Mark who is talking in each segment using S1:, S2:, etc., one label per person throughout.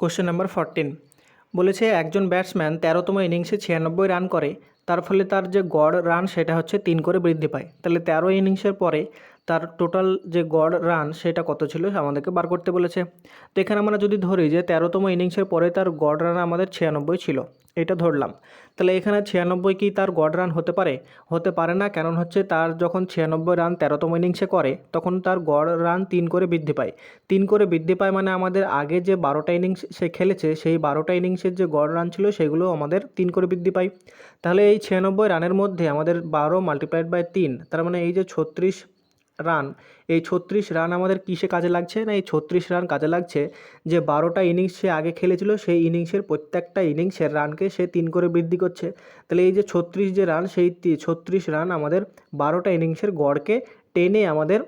S1: Question number fourteen বলেছে, একজন batsman তেরোতম ইনিংসে ছিয়ানব্বই রান করে। তার ফলে তার যে গড় রান সেটা হচ্ছে তিন করে বৃদ্ধি পায়। তাহলে তেরো ইনিংসের পরে তার টোটাল যে গড় রান সেটা কত ছিল? আমাদেরকে বার করতে বলেছে। তো এখানে আমরা যদি ধরি যে, তেরোতম ইনিংসের পরে তার গড় রান আমাদের ছিয়ানব্বই ছিল। এটা ধরলাম। তাহলে এখানে ছিয়ানব্বই কি তার গড় রান হতে পারে? হতে পারে না, কারণ হচ্ছে তার যখন ছিয়ানব্বই রান তেরোতম ইনিংসে করে, তখন তার গড় রান তিন করে বৃদ্ধি পায়। তিন করে বৃদ্ধি পায় মানে আমাদের আগে যে বারোটা ইনিংস সে খেলেছে, সেই বারোটা ইনিংসের যে গড় রান ছিল, সেগুলো আমাদের তিন করে বৃদ্ধি পায়। তাহলে এই ছিয়ানব্বই রানের মধ্যে আমাদের বারো মাল্টিপ্লাইড বাই তিন, তার মানে এই যে ছত্রিশ রান। এই ছত্রিশ রান আমাদের কিসে কাজে লাগছে? না, এই ছত্রিশ রান কাজে লাগছে যে, বারোটা ইনিংস সে আগে খেলেছিল, সেই ইনিংসের প্রত্যেকটা ইনিংসের রানকে সে তিন করে বৃদ্ধি করছে। তাহলে এই যে ছত্রিশ যে রান, সেই ছত্রিশ রান আমাদের বারোটা ইনিংসের গড়কে টেনে আমাদের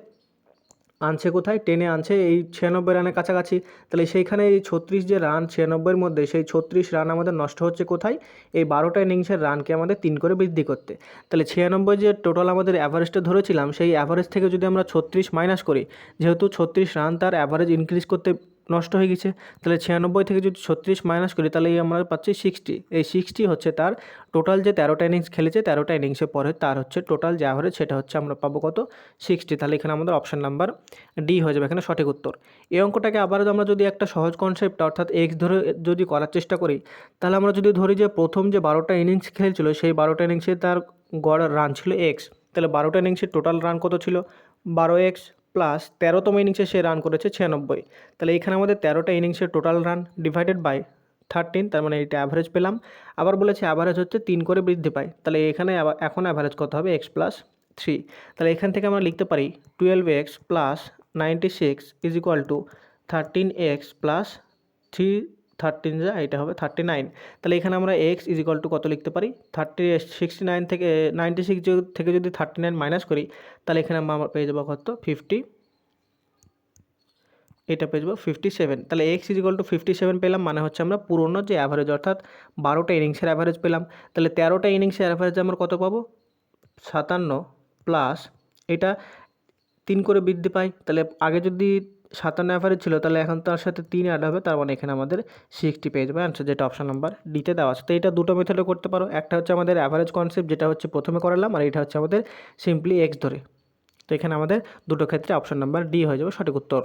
S1: আনছে কোথায়? টেনে আনছে এই ছিয়ানব্বই রানের কাছাকাছি। তাহলে সেইখানে এই ছত্রিশ যে রান, ছিয়ানব্বইয়ের মধ্যে সেই ছত্রিশ রান আমাদের নষ্ট হচ্ছে কোথায়? এই বারোটা ইনিংসের রানকে আমাদের তিন করে বৃদ্ধি করতে। তাহলে ছিয়ানব্বই যে টোটাল আমাদের অ্যাভারেজটা ধরেছিলাম, সেই অ্যাভারেজ থেকে যদি আমরা ছত্রিশ মাইনাস করি, যেহেতু ছত্রিশ রান তার অ্যাভারেজ ইনক্রিজ করতে নষ্ট হয়ে গেছে, তাহলে ছিয়ানব্বই থেকে যদি ছত্রিশ মাইনাস করি, তাহলে এই আমরা পাচ্ছি সিক্সটি এই সিক্সটি হচ্ছে তার টোটাল যে তেরোটা ইনিংস খেলেছে, তেরোটা ইনিংসের পরে তার হচ্ছে টোটাল যা অ্যাভারেজ সেটা হচ্ছে আমরা পাবো কত? সিক্সটি তাহলে এখানে আমাদের অপশান নাম্বার ডি হয়ে যাবে এখানে সঠিক উত্তর। এই অঙ্কটাকে আবার আমরা যদি একটা সহজ কনসেপ্ট অর্থাৎ এক্স ধরে যদি করার চেষ্টা করি, তাহলে আমরা যদি ধরি যে প্রথম যে বারোটা ইনিংস খেলছিল, সেই বারোটা ইনিংসে তার গড় রান ছিল এক্স তাহলে বারোটা ইনিংসের টোটাল রান কত ছিল? বারো এক্স প্লাস তেরোতম ইনিংসে সে রান করেছে ছিয়ানব্বই। তাহলে এখানে আমাদের তেরোটা ইনিংসের total run divided by thirteen তার মানে এটা অ্যাভারেজ পেলাম। আবার বলেছে অ্যাভারেজ হচ্ছে তিন করে বৃদ্ধি পায়। তাহলে এখানে এখন অ্যাভারেজ কত হবে? এক্স প্লাস থ্রি তাহলে এখান থেকে আমরা লিখতে পারি twelve x plus ninety six is equal to thirteen x plus three thirteen যা, এটা হবে থার্টি নাইন তাহলে এখানে আমরা এক্স ইজ ইকুয়াল টু কত লিখতে পারি? থার্টি সিক্সটি নাইন থেকে নাইনটি সিক্স থেকে যদি থার্টি নাইন মাইনাস করি, তাহলে এখানে আমরা পেয়ে যাব কত? ফিফটি এটা পেয়ে যাব ফিফটি সেভেন তাহলে x equal to fifty seven পেলাম মানে হচ্ছে আমরা পুরনো যে অ্যাভারেজ অর্থাৎ বারোটা ইনিংসের অ্যাভারেজ পেলাম। তাহলে তেরোটা ইনিংসের অ্যাভারেজ আমরা কত পাবো? সাতান্ন প্লাস এটা তিন করে বৃদ্ধি পাই তাহলে আগে যদি সাতান্ন অ্যাভারেজ ছিল, তাহলে এখন তার সাথে তিন অ্যাড হবে, তার মানে এখানে আমাদের সিক্সটি পেয়ে যাবে। অ্যান্সার যেটা অপশান নাম্বার ডিতে দেওয়া আছে। তো এটা দুটো মেথডে করতে পারো। একটা হচ্ছে আমাদের অ্যাভারেজ কনসেপ্ট যেটা হচ্ছে প্রথমে করালাম, আর এটা হচ্ছে আমাদের সিম্পলি এক্স ধরে। তো এখানে আমাদের দুটো ক্ষেত্রে অপশান নাম্বার ডি হয়ে যাবে সঠিক উত্তর।